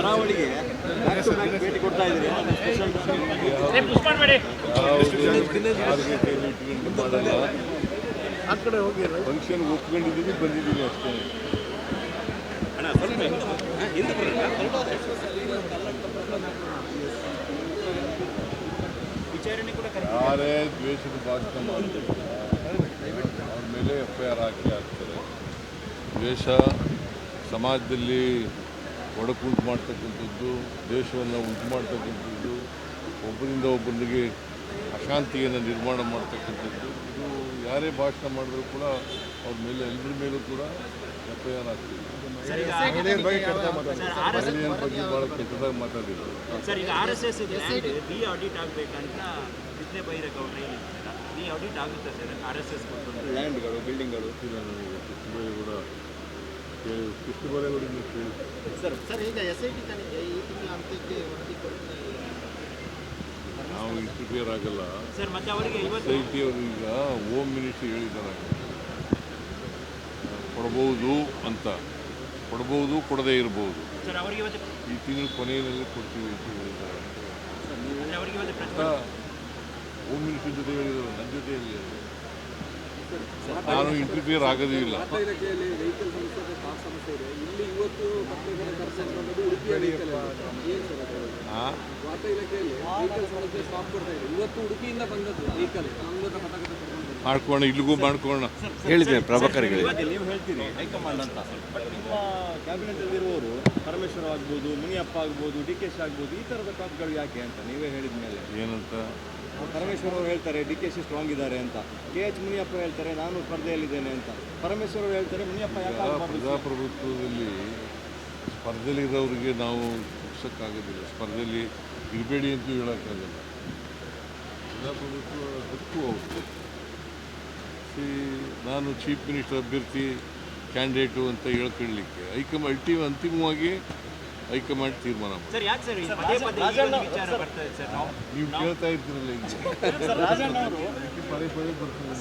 ಕರಾವಳಿಗೆ ಭೇಟಿ ಕೊಡ್ತಾ ಇದ್ದೀರಿ. ಆ ಕಡೆ ಹೋಗಿ ಫಂಕ್ಷನ್ ಒಪ್ಕೊಂಡಿದ್ದೀವಿ ಬಂದಿದ್ದೀವಿ ಅಷ್ಟೇ. ಯಾರೇ ದ್ವೇಷದ ಭಾಷಣ ಮಾಡ್ತಾರೆ ಅವ್ರ ಮೇಲೆ ಎಫ್ ಐ ಆರ್ ಹಾಕಿ ಆಗ್ತಾರೆ ದ್ವೇಷ ಸಮಾಜದಲ್ಲಿ ಒಡಕುಂಟು ಮಾಡ್ತಕ್ಕಂಥದ್ದು ದೇಶವನ್ನು ಉಂಟು ಮಾಡ್ತಕ್ಕಂಥದ್ದು ಒಬ್ಬರಿಂದ ಒಬ್ಬರಿಗೆ ಅಶಾಂತಿಯನ್ನು ನಿರ್ಮಾಣ ಮಾಡ್ತಕ್ಕಂಥದ್ದು. ಇದು ಯಾರೇ ಭಾಷಣ ಮಾಡಿದ್ರು ಕೂಡ ಅವ್ರ ಮೇಲೆ ಎಲ್ಲರ ಮೇಲೂ ಕೂಡ ಎಫ್ ಐ ಆರ್ ಆಗ್ತಿದೆ ಮಹಿಳೆಯರ ಬಗ್ಗೆ ಭಾಳ ಕೆಟ್ಟದಾಗಿ ಮಾತಾಡಿದ್ರು. ಲ್ಯಾಂಡ್ಗಳು ಬಿಲ್ಡಿಂಗ್ಗಳು ಗೊತ್ತಿಲ್ಲ. ಕೇಳಿ ಸರ್ ಸರ್ ಈಗ ಎಸ್ ಐ ಟಿ ತನಿಖೆ ಈ ತಿಂಗಳ ಅಂತ್ಯಕ್ಕೆ ವರದಿ ಕೊಡ್ತಾ ನಾವು ಇಂಟರ್ಫಿಯರ್ ಆಗಲ್ಲ. ಸರ್ ಮತ್ತೆ ಅವರಿಗೆ ಇವತ್ತು ಐ ಟಿ ಅವರು ಈಗ ಹೋಮ್ ಮಿನಿಸ್ಟ್ರಿ ಹೇಳಿದ್ದಾರೆ. ಕೊಡ್ಬೋದು ಅಂತ. ಕೊಡ್ಬೋದು ಕೊಡದೇ ಇರ್ಬೋದು. ಸರ್ ಅವರಿಗೆ ಇವತ್ತು ಈ ತಿಂಗಳ ಕೊನೆಯಲ್ಲಿ ಕೊಡ್ತೀವಿ ಅಂತ ಹೇಳಿದ್ದಾರೆ. ಹೋಮ್ ಮಿನಿಸ್ಟ್ರಿ ಜೊತೆ ಹೇಳಿದ್ರು ನನ್ನ ಜೊತೆ ಹೇಳಿ ನಾನು ಇಂಟರ್ಫಿಯರ್ ಆಗೋದೇ ಇಲ್ಲ. ಮಾಡ್ಕೋಣ ಇಲ್ಲಿಗೂ ಮಾಡ್ಕೋಣ ಹೇಳಿದ್ದೇನೆ ಪ್ರಭಾಕರ್ಗೆ. ನೀವು ಹೇಳ್ತೀರಿ ಹೈಕಮಾಂಡ್ ಅಂತ. ಬಟ್ ನಿಮ್ಮ ಕ್ಯಾಬಿನೆಟ್ ಇರುವವರು ಪರಮೇಶ್ವರ ಆಗ್ಬೋದು ಮುನಿಯಪ್ಪ ಆಗ್ಬೋದು ಡಿ ಕೆ ಶಿ ಆಗ್ಬೋದು ಈ ಥರದ ಕಾಪ್ಗಳು ಯಾಕೆ ಅಂತ ನೀವೇ ಹೇಳಿದ ಮೇಲೆ ಏನಂತ? ಪರಮೇಶ್ವರ್ ಅವರು ಹೇಳ್ತಾರೆ ಡಿ ಕೆ ಸಿ ಸ್ಟ್ರಾಂಗ್ ಇದ್ದಾರೆ ಅಂತ. ಕೆ ಎಚ್ ಮುನಿಯಪ್ಪ ಹೇಳ್ತಾರೆ ನಾನು ಸ್ಪರ್ಧೆಯಲ್ಲಿದ್ದೇನೆ ಅಂತ. ಪರಮೇಶ್ವರ ಅವರು ಹೇಳ್ತಾರೆ ಮುನಿಯಪ್ಪ ಯಾಕೆ ಈಗ ಆಗ್ಬಾರ್ದು? ಪ್ರಜಾಪ್ರಭುತ್ವದಲ್ಲಿ ಸ್ಪರ್ಧೆಯಲ್ಲಿರೋರಿಗೆ ನಾವು ಮುಗಿಸೋಕ್ಕಾಗೋದಿಲ್ಲ ಸ್ಪರ್ಧೆಯಲ್ಲಿ ಇರಬೇಡಿ ಅಂತೂ ಹೇಳೋಕ್ಕಾಗಲ್ಲ. ಪ್ರಜಾಪ್ರಭುತ್ವ ಹಕ್ಕು ಅವರು ಸಿ ನಾನು ಚೀಫ್ ಮಿನಿಸ್ಟರ್ ಅಭ್ಯರ್ಥಿ ಕ್ಯಾಂಡಿಡೇಟು ಅಂತ ಹೇಳ್ಕೊಳ್ಳಿಕ್ಕೆ. ಹೈಕಮ್ ಅಲ್ಟಿ ಅಂತಿಮವಾಗಿ ಹೈಕಮಾಂಡ್ ತೀರ್ಮಾನ ಮಾಡಿ. ಸರ್ ಯಾಕೆ ಸರ್ ಈ ಪದೇ ಪದೇ ಈ ವಿಚಾರ ಬರ್ತದೆ ಸರ್? ನಾವು ನೀವು ಕೇಳ್ತಾ ಇರ್ತೀರಲ್ಲ ಈಗ. ಪದೇ ಪದೇ ಬರ್ತದೆ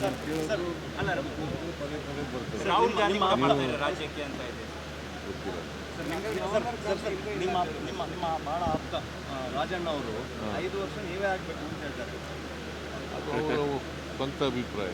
ಪದೇ ಪದೇ ಬರ್ತದೆ ರಾಜ್ಯಕ್ಕೆ ಅಂತ ಇದೆ. ನಿಮ್ಮ ನಿಮ್ಮ ನಿಮ್ಮ ಬಹಳ ಆಪ್ತ ರಾಜಣ್ಣ ಅವರು ಐದು ವರ್ಷ ನೀವೇ ಆಗ್ಬೇಕು ಅಂತ ಹೇಳ್ತಾರೆ. ಸ್ವಂತ ಅಭಿಪ್ರಾಯ.